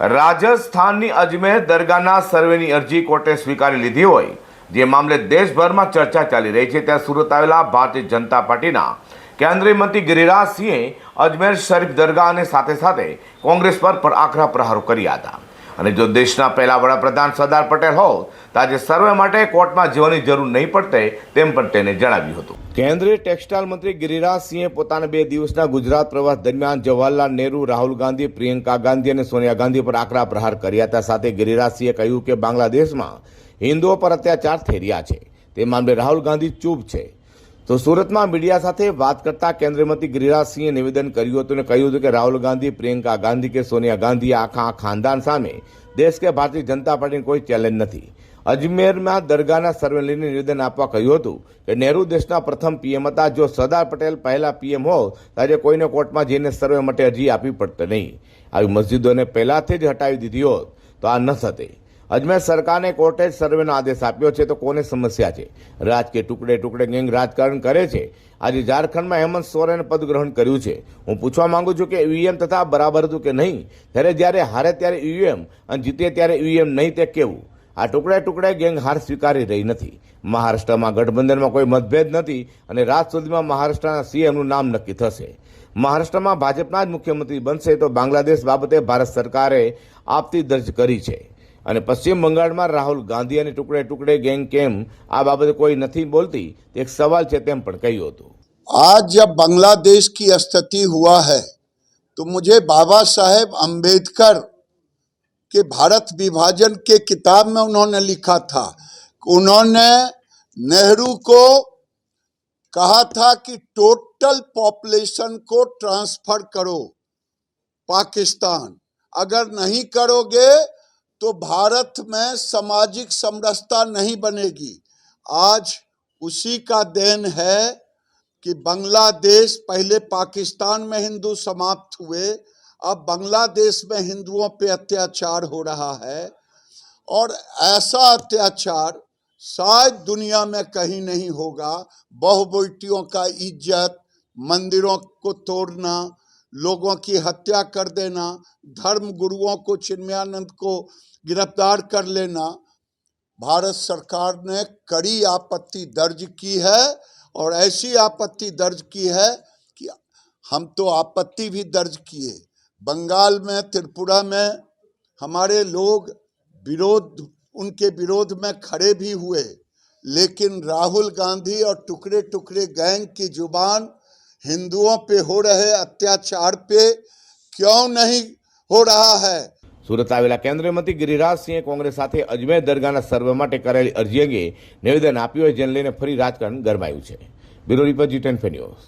રાજસ્થાનની અજમેર દરગાહના સર્વેની અરજી કોર્ટે સ્વીકારી લીધી હોય, જે મામલે દેશભરમાં ચર્ચા ચાલી રહી છે. ત્યાં સુરત આવેલા ભારતીય જનતા પાર્ટીના કેન્દ્રીય મંત્રી ગિરિરાજ સિંહે અજમેર શરીફ દરગાહ અને સાથે સાથે કોંગ્રેસ પર આકરા પ્રહારો કર્યા હતા. અને જો દેશના પહેલા વડાપ્રધાન સરદાર પટેલ હોવ તો આજે સર્વે માટે કોર્ટમાં જવાની જરૂર નહીં પડતે તેમ પણ તેને જણાવ્યું હતું. કેન્દ્રીય ટેક્સટાઇલ મંત્રી ગિરિરાજ સિંહે પોતાના બે દિવસના ગુજરાત પ્રવાસ દરમિયાન જવાહરલાલ નહેરુ, રાહુલ ગાંધી, પ્રિયંકા ગાંધી અને સોનિયા ગાંધી પર આકરા પ્રહાર કર્યા હતા. સાથે ગિરિરાજસિંહે કહ્યું કે બાંગ્લાદેશમાં હિન્દુઓ પર અત્યાચાર થઈ રહ્યા છે. તે મામલે રાહુલ ગાંધી ચૂપ છે. તો સુરતમાં મીડિયા સાથે વાત કરતા કેન્દ્રીય મંત્રી ગિરિરાજસિંહે નિવેદન કર્યું હતું અને કહ્યું હતું કે રાહુલ ગાંધી, પ્રિયંકા ગાંધી કે સોનિયા ગાંધી આખા ખાનદાન સામે દેશ કે ભારતીય જનતા પાર્ટીને કોઈ ચેલેન્જ નથી. અજમેરમાં દરગાહના સર્વે લઈને નિવેદન આપવા કહ્યું હતું કે નહેરુ દેશના પ્રથમ પીએમ હતા. જો સરદાર પટેલ પહેલા પીએમ હો તો આજે કોઈને કોર્ટમાં જઈને સર્વે માટે અરજી આપવી પડતી નહીં. આવી મસ્જિદોને પહેલાથી જ હટાવી દીધી હોત, તો આ ન થતે. અજમેર સરકારને કોર્ટે જ સર્વેનો આદેશ આપ્યો છે, તો કોને સમસ્યા છે? રાજકીય ટુકડે ટુકડે ગેંગ રાજકારણ કરે છે. આજે ઝારખંડમાં હેમંત સોરેને પદ ગ્રહણ કર્યું છે. હું પૂછવા માંગુ છું કે ઈવીએમ તથા બરાબર હતું કે નહીં? ત્યારે જ્યારે હારે ત્યારે ઈવીએમ અને જીતે ત્યારે ઈવીએમ નહીં, તે કેવું? આ ટુકડે ટુકડે ગેંગ હાર સ્વીકારી રહી નથી. મહારાષ્ટ્રમાં ગઠબંધનમાં કોઈ મતભેદ નથી અને રાત સુધીમાં મહારાષ્ટ્રના સીએમનું નામ નક્કી થશે. મહારાષ્ટ્રમાં ભાજપના જ મુખ્યમંત્રી બનશે, તો બાંગ્લાદેશ બાબતે ભારત સરકારે આપતી દર્જ કરી છે. અને પશ્ચિમ બંગાળમાં રાહુલ ગાંધી અને ટુકડે ટુકડે ગેંગ કેમ આ બાબતે કોઈ નથી બોલતી તે એક સવાલ છે તેમ પણ કહ્યું હતું आज जब बांग्लादेश की स्थिति हुआ है तो मुझे बाबा साहेब अंबेडकर के भारत विभाजन के किताब में उन्होंने लिखा था उन्होंने नेहरू को कहा था कि टोटल पॉपुलेशन को ट्रांसफर करो पाकिस्तान अगर नहीं करोगे तो भारत में सामाजिक समरसता नहीं बनेगी। आज उसी का देन है कि बांग्लादेश, पहले पाकिस्तान में हिंदू समाप्त हुए, अब बांग्लादेश में हिंदुओं पे अत्याचार हो रहा है। और ऐसा अत्याचार शायद दुनिया में कहीं नहीं होगा। बहुबेटियों का इज़्ज़त, मंदिरों को तोड़ना लोगों की हत्या कर देना, धर्म गुरुओं को, चिन्मयानंद को गिरफ़्तार कर लेना। भारत सरकार ने कड़ी आपत्ति दर्ज की है और ऐसी आपत्ति दर्ज की है कि हम तो आपत्ति भी दर्ज किए। बंगाल में, त्रिपुरा में हमारे लोग विरोध, उनके विरोध में खड़े भी हुए। लेकिन राहुल गांधी और टुकड़े टुकड़े गैंग की ज़ुबान हिंदुओं पे हो रहे अत्याचार पे क्यों नहीं हो रहा है સુરત આવેલા કેન્દ્રીય મંત્રી ગિરિરાજ સિંહે કોંગ્રેસ સાથે અજમેર દરગાહના સર્વે માટે કરેલી અરજી અંગે નિવેદન આપ્યું હોય જેને લઈને ફરી રાજકારણ ગરમાયું છે bureau report G ten news